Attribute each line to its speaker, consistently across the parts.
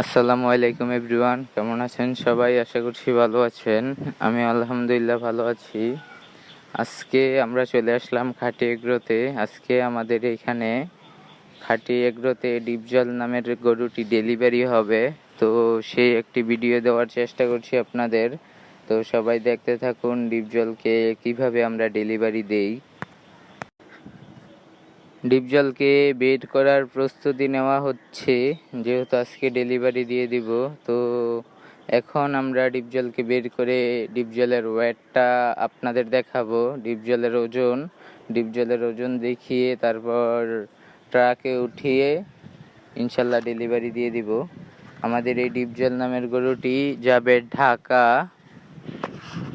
Speaker 1: আসসালামু আলাইকুম এভরিওয়ান, কেমন আছেন সবাই? আশা করছি ভালো আছেন। আমি আলহামদুলিল্লাহ ভালো আছি। আজকে আমরা চলে আসলাম খাটি এগ্রোতে। আজকে আমাদের এখানে খাটি এগ্রোতে ডিপজল নামের গরুটি ডেলিভারি হবে। তো সেই একটি ভিডিও দেওয়ার চেষ্টা করছি আপনাদের। তো সবাই দেখতে থাকুন ডিপজলকে কীভাবে আমরা ডেলিভারি দেই। ডিপজলকে বেড করার প্রস্তুতি নেওয়া হচ্ছে, যেহেতু আজকে ডেলিভারি দিয়ে দিব। তো এখন আমরা ডিপজলকে বের করে ডিপজলের ওয়েটটা আপনাদের দেখাবো। ডিপজলের ওজন ডিপজলের ওজন দেখিয়ে তারপর ট্রাকে উঠিয়ে ইনশাল্লাহ ডেলিভারি দিয়ে দিব। আমাদের এই ডিপজল নামের গরুটি যাবে ঢাকা।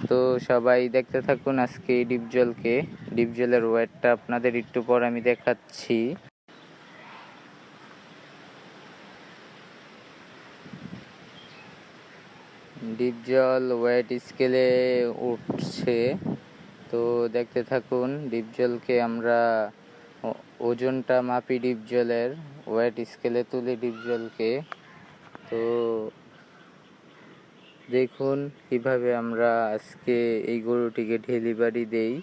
Speaker 1: তো সবাই দেখতে থাকুন আজকে এই ডিপজলকে ডিপজলের ওয়েটটা আপনাদের একটু পর আমি দেখাচ্ছি। ডিপজল ওয়েট স্কেলে উঠছে। তো দেখতে থাকুন ডিপজলকে আমরা ওজনটা মাপি ডিপজলের ওয়েট স্কেলে তুলি ডিপজলকে তো দেখুন কীভাবে আমরা আজকে এই গরুটিকে ডেলিভারি দেই।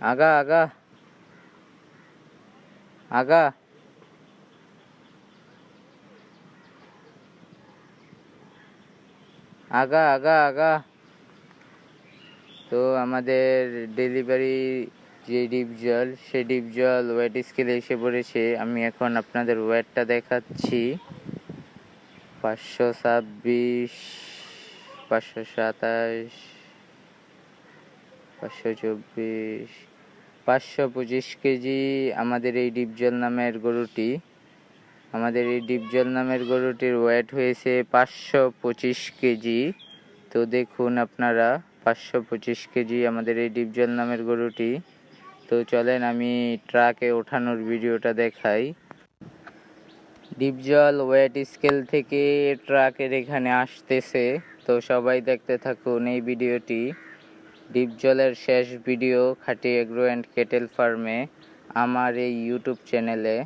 Speaker 1: আগা আগা। আগা। আগা আগা আগা। তো আমাদের ডেলিভারি যে ডিপ জল, সে ডিপ জল ওয়েট স্কেলে এসে পড়েছে। আমি এখন আপনাদের ওয়েটটা দেখাচ্ছি। পাঁচশো ছাব্বিশ, পাঁচশো সাতাশ, পাঁচশো চব্বিশ, পাঁচশো পঁচিশ কেজি আমাদের এই ডিপজল নামের গরুটি। আমাদের এই ডিপজল নামের গরুটির ওয়েট হয়েছে পাঁচশো পঁচিশ কেজি। তো দেখুন আপনারা, পাঁচশো পঁচিশ কেজি আমাদের এই ডিপজল নামের গরুটি। তো চলেন আমি ট্রাকে ওঠানোর ভিডিওটা দেখাই। ডিপজল ওয়েট স্কেল থেকে ট্রাকের এখানে আসতেছে। তো সবাই দেখতে থাকুন এই ভিডিওটি। ডিপজলের শেষ ভিডিও খাটি এগ্রো অ্যান্ড কেটেল ফার্মে, আমার এই ইউটিউব চ্যানেলে।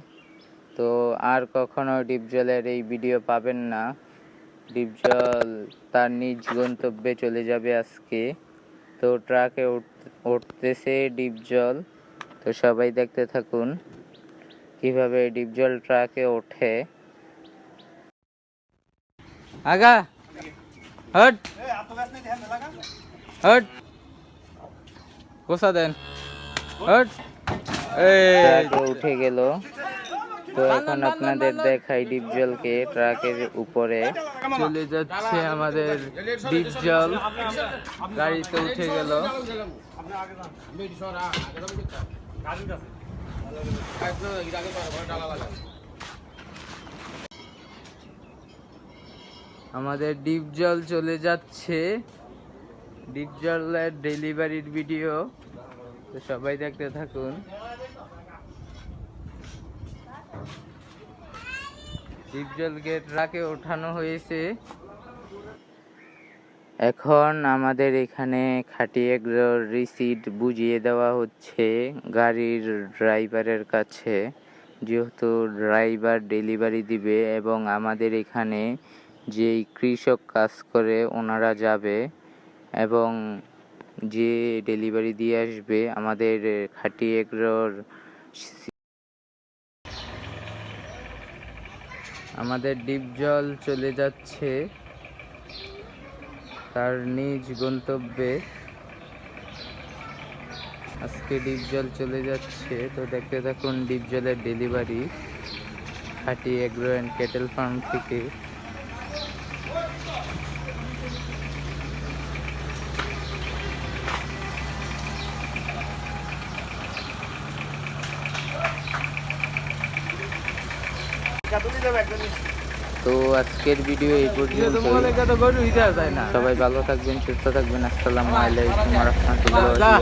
Speaker 1: তো আর কখনো ডিপজলের এই ভিডিও পাবেন না। ডিপজল তার নিজ গন্তব্যে চলে যাবে আজকে। তো ট্রাকে উঠ- উঠতেছে ডিপজল। তো সবাই দেখতে থাকুন। কীভাবে ডিপজল ট্রাকে ওঠে? আগা। হট। হট। কোসা দেন? হট। উঠে গেল। তো এখন আপনাদের দেখাই ডিপ ডিপজলকে ট্রাকের উপরে। চলে যাচ্ছে আমাদের ডিপজল গাড়িতে উঠে গেল। আমাদের ডিপ জল চলে যাচ্ছে। ডিপ ডিপজলের ডেলিভারির ভিডিও। তো সবাই দেখতে থাকুন। ডিপজলকে ট্রাকে ওঠানো হয়েছে। এখন আমাদের এখানে খাটি খাটিয়ে রিসিট বুঝিয়ে দেওয়া হচ্ছে গাড়ির ড্রাইভারের কাছে। যেহেতু ড্রাইভার ডেলিভারি দিবে এবং আমাদের এখানে যেই কৃষক কাজ করে ওনারা যাবে এবং যে ডেলিভারি দিয়ে আসবে, আমাদের খাটি এগ্রোর আমাদের ডিপজল চলে যাচ্ছে। তার নিজ গন্তব্যে আজকে ডিপজল চলে যাচ্ছে। তো দেখতে থাকুন ডিপজলের delivery Khati agro and cattle farm থেকে। তো আজকের ভিডিও এই পর্যন্ত সবাই ভালো থাকবেন সুস্থ থাকবেন। আসসালামু আলাইকুম রহমতুল্লাহ